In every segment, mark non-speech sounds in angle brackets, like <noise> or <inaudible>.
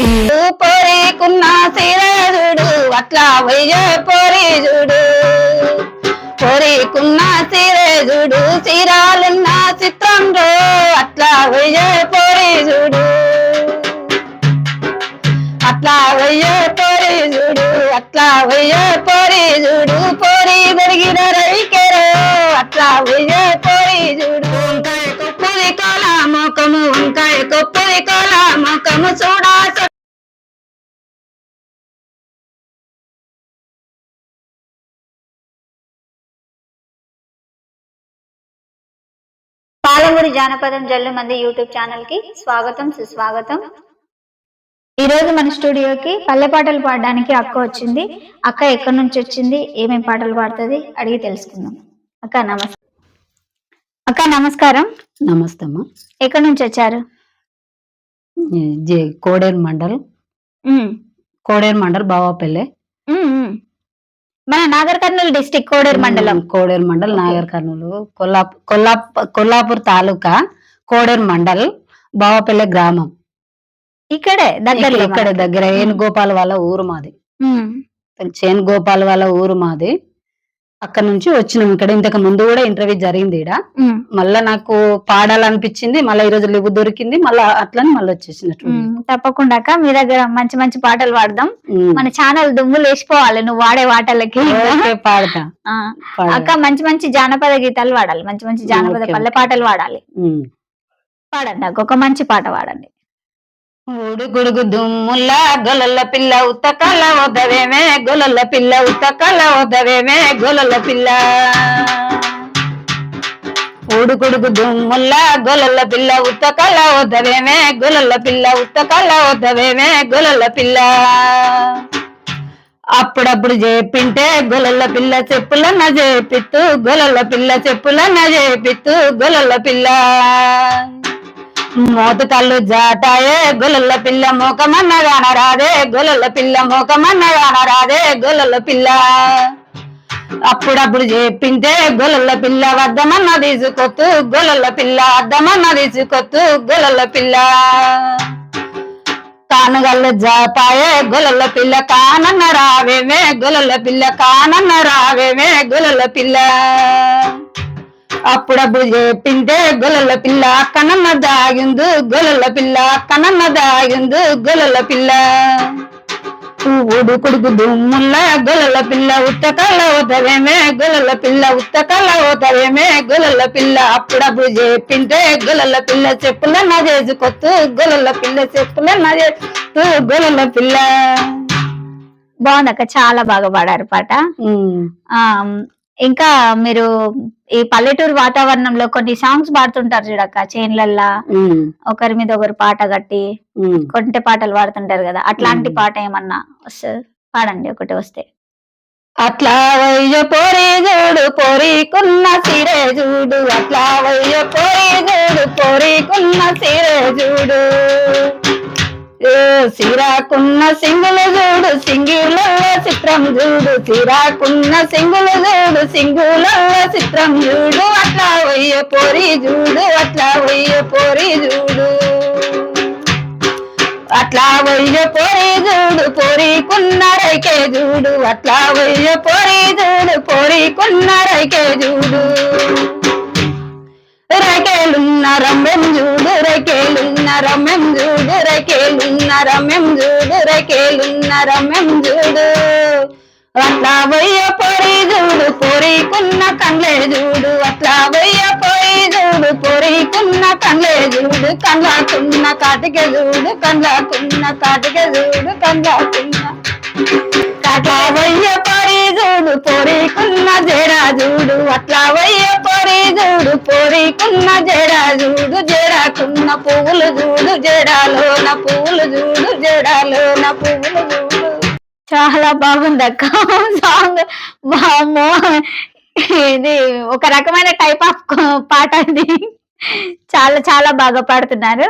పోరీకున్న సిరజుడు అట్లా వయ్య పోరీజుడు. చూడు పోరీకున్న సిరజుడు చిత్రంలో అట్లా వయ్య పోరీజుడు. అట్లా వయ్య పోరీజుడు అట్లా వయ్య పోరీజుడు. పోరి పెరిగిన రైకెరో అట్లా వయ్య పోరీజుడు. వంకాయ కొప్పది కోల మొకము వంకాయ కొప్పది కోల మొకము చూడ పాలమూరి జానపదం జల్లు మంది యూట్యూబ్ ఛానల్కి స్వాగతం సుస్వాగతం. ఈ రోజు మన స్టూడియోకి పల్లె పాటలు పాడడానికి అక్క వచ్చింది. అక్క ఎక్కడి నుంచి వచ్చింది? ఏమేం పాటలు పాడుతుంది? అడిగి తెలుసుకుందాం. అక్క నమస్తే అక్క నమస్కారం. నమస్తే అమ్మా. ఎక్కడి నుంచి వచ్చారు? కోడేరు మండల్. కోడేరు మండల్ బావాపల్లె. మన నాగర్ కర్నూలు డిస్టిక్ కోడేరు మండలం. కోడేరు మండల్. నాగర్ కర్నూలు. కొల్లాప్ కొల్లాప్ కొల్లాపూర్ తాలూకా కోడేరు మండల్ బావాపల్లె గ్రామం. ఇక్కడే దగ్గర ఇక్కడ- ఇక్కడ దగ్గర ఏనుగోపాల్ వాళ్ళ ఊరు మాది. చేను గోపాల్ వాళ్ళ ఊరు మాది. అక్కడ నుంచి వచ్చినాం ఇక్కడ. ఇంతకు ముందు కూడా ఇంటర్వ్యూ జరిగింది ఈడ. మళ్ళా నాకు పాడాలనిపించింది మళ్ళీ ఈ రోజు లివ్ దొరికింది మళ్ళా అట్లని మళ్ళీ వచ్చేసినట్టు తప్పకుండా అక్క మీ దగ్గర మంచి మంచి పాటలు పాడదాం. మన ఛానల్ దుమ్ములు వేసిపోవాలి నువ్వు వాడే పాటలకి పాడతా. అక్క మంచి మంచి జానపద గీతాలు పాడాలి మంచి మంచి జానపద. పల్లె పాటలు పాడాలి. పాడండి అక్క ఒక మంచి పాట పాడండి. ఉడుగుడుగు దుమ్ముల గొలల పిల్ల ఉత్తకల వదవేమే గొలల పిల్ల ఉత్తకల వదవేమే గొలల పిల్ల. ఉడుగుడుగు దుమ్ముల గొలల పిల్ల ఉత్తకల వదవేమే గొలల పిల్ల ఉత్తకల వదవేమే గొలల పిల్ల. అప్పుడప్పుడు చేపింటే గొలల పిల్ల చెప్పులన్న చేపిత్తు గొలల పిల్ల చెప్పులన్న చేపిత్తు గొలల పిల్ల. మోత కళ్ళు జాటాయే గొలల పిల్ల మోకమన్న రాదే గొలల పిల్ల మోకమన్న రాదే గొలల పిల్ల. అప్పుడప్పుడు చెప్పింటే గొలల పిల్ల వద్దమన్న తీసుకొత్తు గొలల పిల్ల అద్దమన్న తీసుకొత్తు గొలల పిల్ల. కానుగల్లు జాపాయే గొలల పిల్ల కానన్న రావేమే గొలల పిల్ల కానన్న రావేమే గొలల పిల్ల. అప్పుడప్పుడు చెప్పింటే గొలల పిల్ల కనన్న దాగిందు గొలల పిల్ల కనన్న దాగిందు గొలల పిల్ల ఉడుకుడుకు దుమ్ముల్ల గొలల పిల్ల ఉత్తకల్ల అవుతావేమే గొలల పిల్ల ఉత్తకల్ల అవుతావేమే గొలల పిల్ల. అప్పుడప్పుడు చెప్పింటే గొలల పిల్ల చెప్పులన్న చేసుకొత్తు గొలల పిల్ల చెప్పులన్న చేస్తూ గొలల పిల్ల. బాగుంది అక్క చాలా బాగా పాడారు పాట. ఆ ఇంకా మీరు ఈ పల్లెటూరు వాతావరణంలో కొన్ని సాంగ్స్ పాడుతుంటారు చూడక్క చేన్లల్లా ఒకరి మీద ఒకరు పాట కట్టి కొంటె పాటలు పాడుతుంటారు కదా అట్లాంటి. పాట ఏమన్నా వస్తుంది పాడండి ఒకటి వస్తే. అట్లా వయ్య పోరి చూడు పోరికున్న సిరే చూడు. అట్లా వయ్య పోరి చూడు పోరికున్న సిరే చూడు. సిరాకున్న సింగులు చూడు సింగులలో చిత్రం చూడు తీరాకున్న సింగులు చూడు సింగులలో చిత్రం చూడు అట్లా వయ్య పోరి చూడు అట్లా వయ్య పోరి చూడు అట్లా వయ్య పోరి చూడు పోరికున్నరైకే చూడు అట్లా వయ్య పోరి చూడు పోరికున్నరైకే చూడు రకేలున్న రమ్యం చూడు రకేలున్న రమ్యం చూడు రకేలున్న రమ్యం చూడు రకేలున్న రమ్యం అట్లా వయ్య పోరి చూడు పోరికున్న కండ్లే చూడు అట్లా వయ్య పోరి చూడు పోరికున్న కండ్లే చూడు కండ్లాకున్న కాటిక చూడు కండ్లాకున్న కాటిక చూడు కండ్లాకున్న అట్లా వయ్య పోరి చూడు పోరికున్న జడా చూడు అట్లా వయ్య పోరి చూడు పోరికున్న జడా చూడు జడాకున్న పువ్వులు పువ్వులు చూడు జడాలోన పువ్వులు చూడు చాలా బాగుంది అక్క. సాంగ్ వామ్మో. ఇది ఒక రకమైన టైప్ ఆఫ్ పాట ఇది చాలా చాలా బాగా పాడుతున్నారు.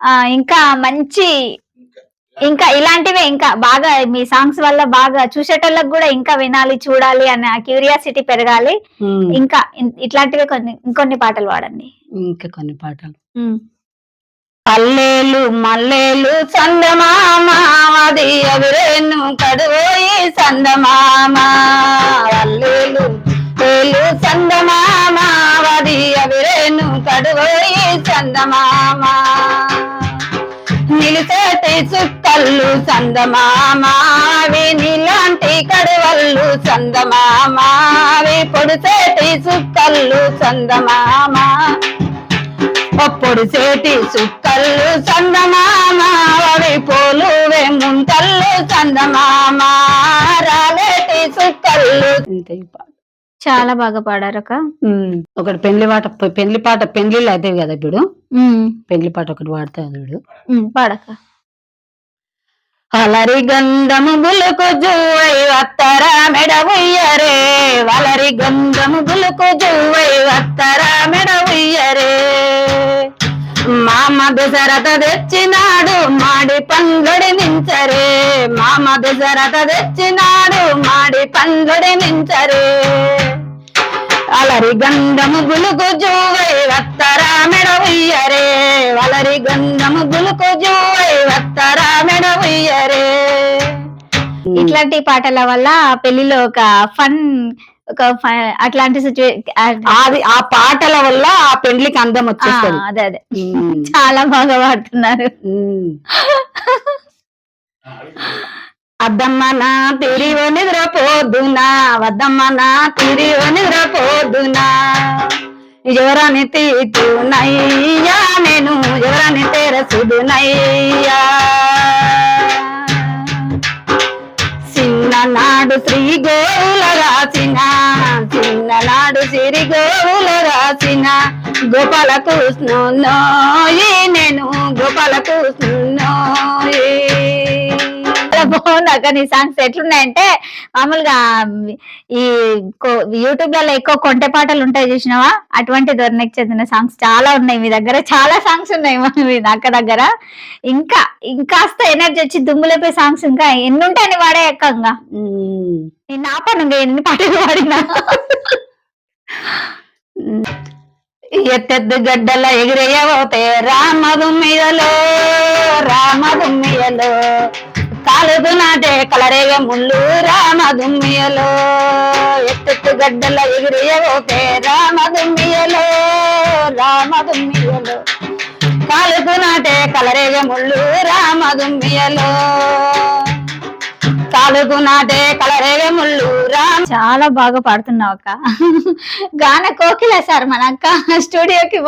ఆ ఇంకా మంచి ఇంకా ఇలాంటివే ఇంకా బాగా మీ సాంగ్స్ వల్ల బాగా చూసేటోళ్ళకి కూడా ఇంకా వినాలి చూడాలి అనే క్యూరియాసిటీ పెరగాలి. ఇంకా ఇట్లాంటివే కొన్ని ఇంకొన్ని పాటలు పాడండి. ఇంకా కొన్ని పాటలు. అల్లేలు మల్లేలు చందమామ. అది కడువోయి చందమామ. అల్లేలు ఏలు చందమామ. అది ఎదురేను కడువోయి చందమామ. నిలిచేటి చుక్కళ్ళు చందమామావి నీలాంటి కడవళ్ళు చందమామావి పొడిచేటి చుక్కళ్ళు చందమామా. పొప్పుడు చేటి చుక్కళ్ళు చందమామావి పోలువే ముంతళ్ళు చందమామ. రాలేటి చుక్కళ్ళు ఇంతే ఈ పాట. చాలా బాగా పాడారక్క ఉమ్, ఒకటి పెళ్ళి పాట పెళ్ళి పాట పెళ్ళిళ్ళు అయితే కదా ఇప్పుడు. పెళ్ళి పాట ఒకటి పాడతా చూడు. ఉమ్, పాడక్క. అలరి గంధము గులుకు జువై వత్తరా మెడ ఉయ్యరే. వలరి గంధము గులుకు జువై వత్తరా మెడ ఉయ్యరే. మామ దశరథ తెచ్చినాడు మాడి పండ్లుడి నించరే. మామ దశరథ తెచ్చినాడు మాడి పండ్లుడి నించరే. అలరి గంధము గులుకు జూవై వత్తరా మెడవయ్యరే వలరి గంధము గులుకు జూవై వత్తరా మెడ ఉయ్యరే. ఇట్లాంటి పాటల వల్ల పెళ్ళిలో ఒక ఫన్ ఒక అట్లాంటి అది ఆ పాటల వల్ల ఆ పెండ్లికి అందం వచ్చేస్తుంది. అదే అదే. చాలా బాగా పాడుతున్నారు. <laughs> అద్దమ్మ నా తిరిగి నిద్రపోదునా వద్దమ్మ నా తిరిగి నిద్రపోదునా ఎవరని తీతునయ్యా నేను ఎవరని తెరసుదునయ్యా చిన్ననాడు శ్రీ గోవుల రాసిన చిన్ననాడు సిరి గోవుల రాసిన. గోపాల కృష్ణోయి నేను గోపాల కృష్ణోయి చాలా బాగుంది అక్క నీ సాంగ్స్ ఎట్లున్నాయంటే మామూలుగా ఈ యూట్యూబ్లలో ఎక్కువ కొంటె పాటలు ఉంటాయి చూసినావా? అటువంటి ధోరణికి చెందిన సాంగ్స్ చాలా ఉన్నాయి మీ దగ్గర. చాలా సాంగ్స్ ఉన్నాయి మీ అక్క దగ్గర. ఇంకా ఇంకాస్త ఎనర్జీ వచ్చి దుమ్ములేపే సాంగ్స్ ఇంకా ఎన్ని ఉంటాయని వాడే ఉమ్. నేను నా పని ఇంకా ఎన్ని పాటలు పాడినా ఎత్తెద్దు గడ్డల ఎగిరేయబోతే రామదు మీదలో రామదు మీయలో కాలుదు నాటే కలరేగ ముళ్ళు రామదుమ్మియలో. మీయలో ఎత్తెత్తు గడ్డల ఎగిరేయబోతే రామదుమ్మియలో రామదుమ్మియలో. రామదు కాలుదు నాటే కలరేగ ముళ్ళు రామదుమ్మియలో. మీయలో కాలుగు నాటే కలరేగ ముళ్ళు చాలా బాగా పాడుతున్నావు అక్క. గాన కోకిల సార్ మన అక్క స్టూడియోకి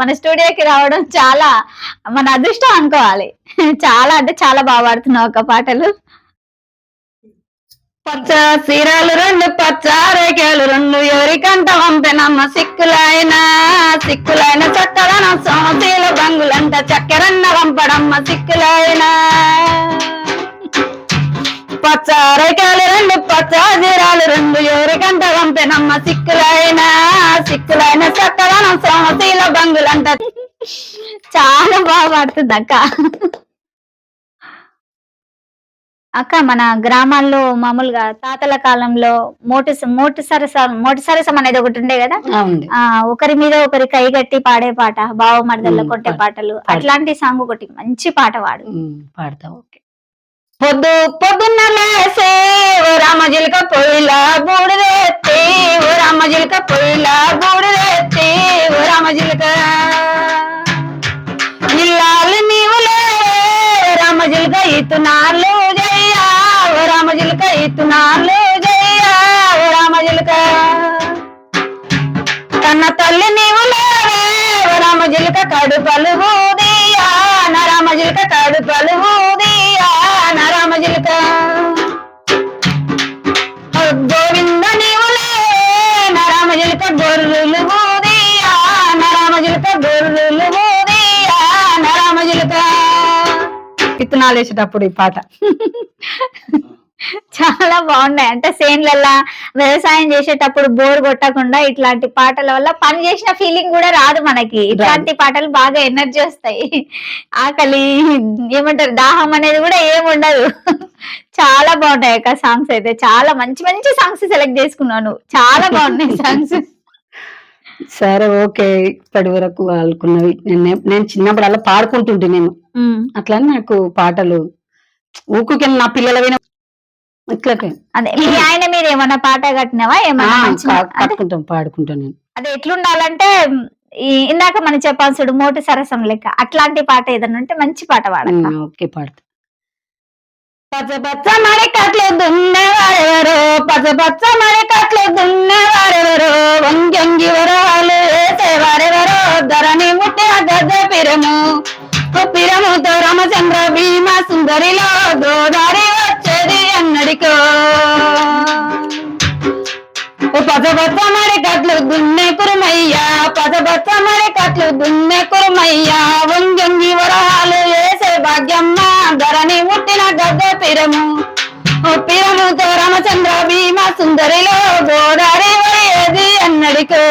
మన స్టూడియోకి రావడం చాలా మన అదృష్టం అనుకోవాలి. చాలా అంటే చాలా బాగా పాడుతున్నావు అక్క పాటలు. పచ్చ సీరలు రెండు పచ్చ రేఖలు రెండు ఎవరికంట వంపెనమ్మ సిక్కులైన సిక్కులైన చక్కదన సోమశీల బంగులంట చక్కెరన్న వంపడమ్మ సిక్కులైన. పచ్చ రేఖలు రెండు పచ్చ జీరాలు రెండు ఎవరికంట వంపెనమ్మ సిక్కులైన సిక్కులైన చక్కదన సోమశీల బంగులంట. చాలా బాగా పాడుతుంది అక్క. అక్క మన గ్రామాల్లో మామూలుగా తాతల కాలంలో మోటు మోటు సరసం మోటు సరసం అనేది ఒకటి ఉండే కదా? ఆ ఒకరి మీద ఒకరి కై గట్టి పాడే పాట బావ మరదల్లో కొట్టే పాడు, పాటలు పాడు. అట్లాంటి సాంగ్ ఒకటి మంచి పాట వాడు. పాడతా. ఓకే. పొద్దు పొద్దున్న లేసే ఓ రామజిలక పొయ్యిలా బూడిదెత్తి ఓ రామజిలక పొయ్యిలా బూడిదెత్తి ఓ రామజిలక ఇల్లాలు నీవు లేవే రామజిలక ఇతునాలు జయ్యా విత్తనాలు వేసేటప్పుడు ఈ పాట. చాలా బాగున్నాయి. అంటే సేన్లల్లా వ్యవసాయం చేసేటప్పుడు బోర్ కొట్టకుండా ఇట్లాంటి పాటల వల్ల పని చేసిన ఫీలింగ్ కూడా రాదు మనకి. ఇట్లాంటి పాటలు బాగా ఎనర్జీ వస్తాయి. ఆకలి ఏమంటారు దాహం అనేది కూడా ఏమి ఉండదు. చాలా బాగున్నాయి అక్క సాంగ్స్ అయితే. చాలా మంచి మంచి సాంగ్స్ సెలెక్ట్ చేసుకున్నాను. చాలా బాగున్నాయి సాంగ్స్ సరే ఓకే. ఇప్పటి వరకు వాళ్ళకున్నవి. నేను నేను చిన్నప్పుడు అలా పాడుకుంటుంటే నేను. అట్లా నాకు పాటలు ఊకుకి నా పిల్లల విన ఇట్లా అదే మీ ఆయన మీరు ఏమన్నా పాట కట్టినవా? ఏమన్నా మంచి- అంటే కట్టుకుంటాం పాడుకుంటాం నేను. అదే ఎట్లుండాలంటే ఈ- ఇందాక మనం చెప్పాల్సి మోటి సరసం లెక్క. అట్లాంటి పాట ఏదైనా ఉంటే మంచి పాట ఉమ్, ఓకే పాడతా. పచ్చ పచ్చ మడి కట్లు దున్నేవారెవరో పచ్చ పచ్చ మడి కట్లు దున్నేవారెవరో వంగి వరాలు వేసేవారెవరో? ధరణి ముట్టిన గద్ద పిరము. పిరముతో రామచంద్ర భీమ సుందరిలో గోదారి వచ్చేది అన్నడికో ఓ పచ్చ పచ్చ కట్లు దున్నే కురుమయ్యా. పచ్చ గద్ద పిరము రామచంద్ర భీమ సుందరిలో గోదారి పోయేది అన్నడికో.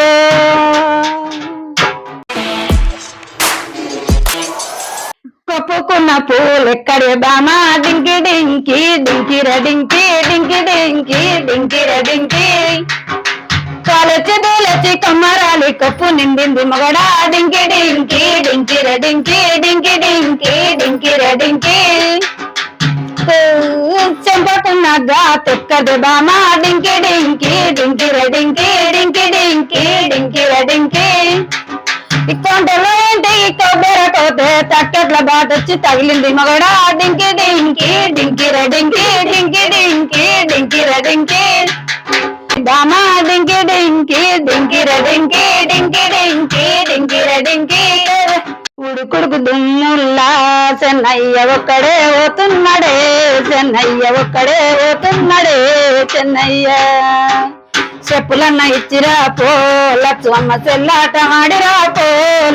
కప్పుకున్న పూలెక్కడే బామా? డింకి డింకి డింకిర డింకి డింకి డింకి డింకిర డింకి. కాలొచ్చి దూలొచ్చి కమ్మరాలి కప్పు నిండింది మగడా. డింకి డింకి డింకిర డింకి డింకి డింకి డింకిర డింకి. చెంపకున్నగా తొక్కదు బామా డింకి డింకి రెడింకి డింకి డింకి డింకి డింకిర డింకి. ఇక్కొంటలో ఏంటి కొబ్బెరకోతే తక్కెట్ల బాటొచ్చి తగిలింది మగడా. డింకి డింకి డింకిర డింకి డింకి డింకి డింకిర డింకి. దామా డింకి డింకి డింకి డింకి డింకి డింకి. కొడుకు దుమ్ముల్లా చెన్నయ్య ఒక్కడే పోతున్నాడే చెన్నయ్య ఒక్కడే పోతున్నాడే చెన్నయ్య. చెప్పులన్న ఇచ్చిరా పో లక్ష్మమ్మ చెల్లాట మాడిరా పో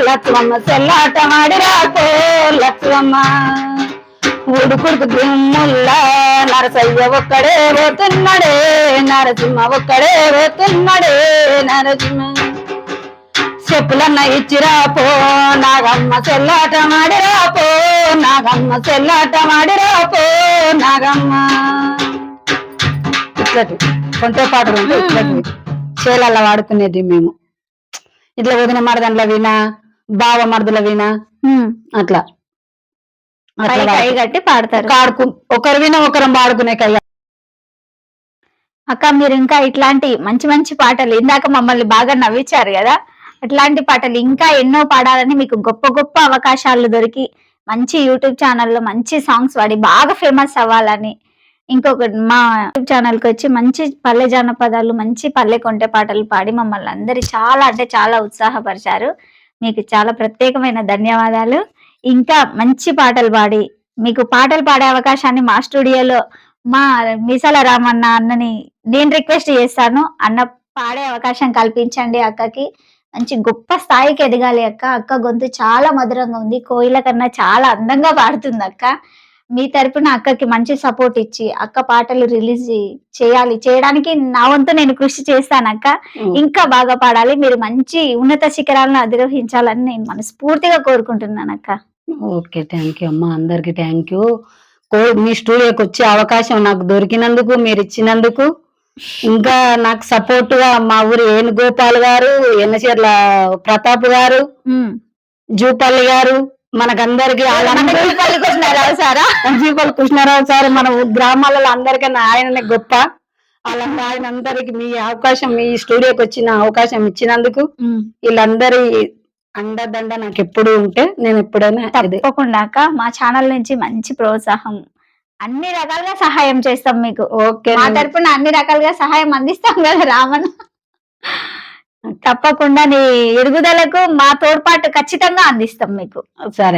లక్ష్మమ్మ చెల్లాట మాడిరా పో లక్ష్మమ్మ ఉడుకుడుకు దుమ్ముల్లా నరసయ్య ఒక్కడే పోతున్నాడే నరసింహ ఒక్కడే పోతున్నాడే నరసింహ. చెప్పులన్న ఇచ్చిరా పో నాగమ్మ సెల్లాట మాడిరా పో నాగమ్మ సెల్లాట మాడిరా పో నాగమ్మ. ఇట్లటి కొంటే పాటలు ఇట్లటి చేలల్లో వాడుకునేది మేము. ఇట్లా వదిన మరదండ్ల వినా బావ మరదల వినా. అట్లా. కట్టి పాడతారు. కాడుకు ఒకరు వినా ఒకరం వాడుకునే కయ్య. అక్క మీరు ఇంకా ఇట్లాంటి మంచి మంచి పాటలు ఇందాక మమ్మల్ని బాగా నవ్వించారు కదా? అట్లాంటి పాటలు ఇంకా ఎన్నో పాడాలని మీకు గొప్ప గొప్ప అవకాశాలు దొరికి మంచి యూట్యూబ్ ఛానల్లో మంచి సాంగ్స్ పాడి బాగా ఫేమస్ అవ్వాలని ఇంకొక మా యూట్యూబ్ ఛానల్కి వచ్చి మంచి పల్లె జానపదాలు మంచి పల్లె కొంటె పాటలు పాడి మమ్మల్ని అందరి చాలా అంటే చాలా ఉత్సాహపరిచారు. మీకు చాలా ప్రత్యేకమైన ధన్యవాదాలు. ఇంకా మంచి పాటలు పాడి మీకు పాటలు పాడే అవకాశాన్ని మా స్టూడియోలో మా మిసాల రామన్న అన్నని నేను రిక్వెస్ట్ చేస్తాను. అన్న పాడే అవకాశం కల్పించండి అక్కకి. మంచి గొప్ప స్థాయికి ఎదగాలి అక్క. అక్క గొంతు చాలా మధురంగా ఉంది. కోయిల కన్నా చాలా అందంగా పాడుతుంది అక్క. మీ తరపున అక్కకి మంచి సపోర్ట్ ఇచ్చి అక్క పాటలు రిలీజ్ చేయాలి. చేయడానికి నా వంతు నేను కృషి చేస్తాను అక్క. ఇంకా బాగా పాడాలి. మీరు మంచి ఉన్నత శిఖరాలను అధిరోహించాలని నేను మనస్ఫూర్తిగా కోరుకుంటున్నాను అక్క. ఓకే థ్యాంక్ యూ అమ్మా. అందరికి థ్యాంక్ యూ మీ స్టూడియోకి వచ్చే అవకాశం నాకు దొరికినందుకు మీరు ఇచ్చినందుకు ఇంకా నాకు సపోర్ట్గా మా ఊరి ఏనుగోపాల్ గారు ఎన్నచర్ల ప్రతాప్ గారు. జూపల్లి గారు మనకందరికి మన జూపల్లి కృష్ణారావు సారా? జూపల్లి కృష్ణారావు సార్ మన గ్రామాలలో అందరికన్నా ఆయననే గొప్ప వాళ్ళంతా ఆయన అందరికి మీ అవకాశం మీ స్టూడియోకి వచ్చిన అవకాశం ఇచ్చినందుకు. వీళ్ళందరి అండదండ నాకు ఎప్పుడు ఉంటే నేను ఎప్పుడైనా తప్పకుండా మా ఛానల్ నుంచి మంచి ప్రోత్సాహం అన్ని రకాలుగా సహాయం చేస్తాం మీకు. ఓకే మా తరపున అన్ని రకాలుగా సహాయం అందిస్తాం కదా రామన్. తప్పకుండా నీ ఎదుగుదలకు మా తోడ్పాటు ఖచ్చితంగా అందిస్తాం మీకు. సరే